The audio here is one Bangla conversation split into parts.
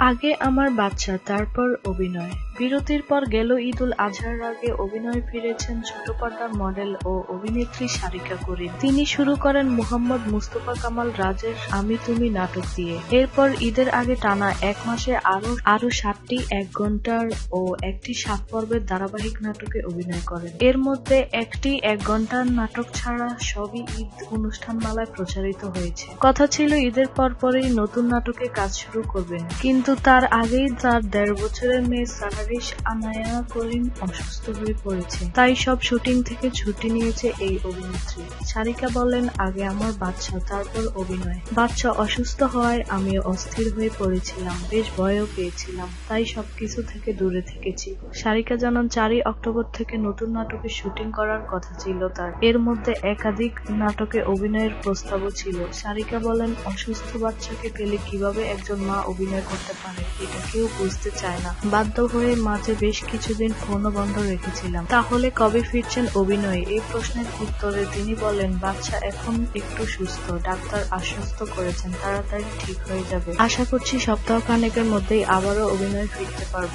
আগে আমার বাচ্চা তারপর অভিনয়। বিরতির পর গেল ঈদুল আজহার আগে অভিনয়ে ফিরেছেন ছোট পর্দার মডেল ও অভিনেত্রী সারিকা করিম। তিনি শুরু করেন মুহাম্মদ মুস্তফা কামাল রাজের আমি তুমি নাটক দিয়ে। এরপর ঈদের আগে টানা এক মাসে আরও আরও সাতটি এক ঘণ্টার ও একটি সাত পর্বের ধারাবাহিক নাটকে অভিনয় করেন। এর মধ্যে একটি এক ঘণ্টার নাটক ছাড়া সবই ঈদ অনুষ্ঠানমালায় প্রচারিত হয়েছে। কথা ছিল ঈদের পরপরই নতুন নাটকে কাজ শুরু করবেন। কিন্তু তার আগেই তার দেড় বছরের মেয়ে সাহারিশ আনায়া করিম অসুস্থ হয়ে পড়েছে। তাই সব শুটিং থেকে ছুটি নিয়েছে এই অভিনেত্রী। সারিকা বলেন, আগে আমার বাচ্চা, তারপর অভিনয়। বাচ্চা অসুস্থ হওয়ায় আমি অস্থির হয়ে পড়েছিলাম, বেশ ভয়ও পেয়েছিলাম, তাই সবকিছু থেকে দূরে থেকেছি। সারিকা জানান, চারই অক্টোবর থেকে নতুন নাটকে শুটিং করার কথা ছিল তার। এর মধ্যে একাধিক নাটকে অভিনয়ের প্রস্তাবও ছিল। সারিকা বলেন, অসুস্থ বাচ্চাকে পেলে কীভাবে একজন মা অভিনয় করতে পারে, এটা কেউ বুঝতে চায় না। বাধ্য হয়ে মাঝে বেশ কিছুদিন ফোনও বন্ধ রেখেছিলাম। তাহলে কবে ফিরছেন অভিনয়? এই প্রশ্নের উত্তরে তিনি বলেন, বাচ্চা এখন একটু সুস্থ। ডাক্তার আশ্বস্ত করেছেন, তাড়াতাড়ি ঠিক হয়ে যাবে। আশা করছি সপ্তাহ খানেকের মধ্যেই আবারও অভিনয় ফিরতে পারব।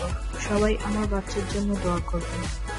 সবাই আমার বাচ্চার জন্য দোয়া করবেন।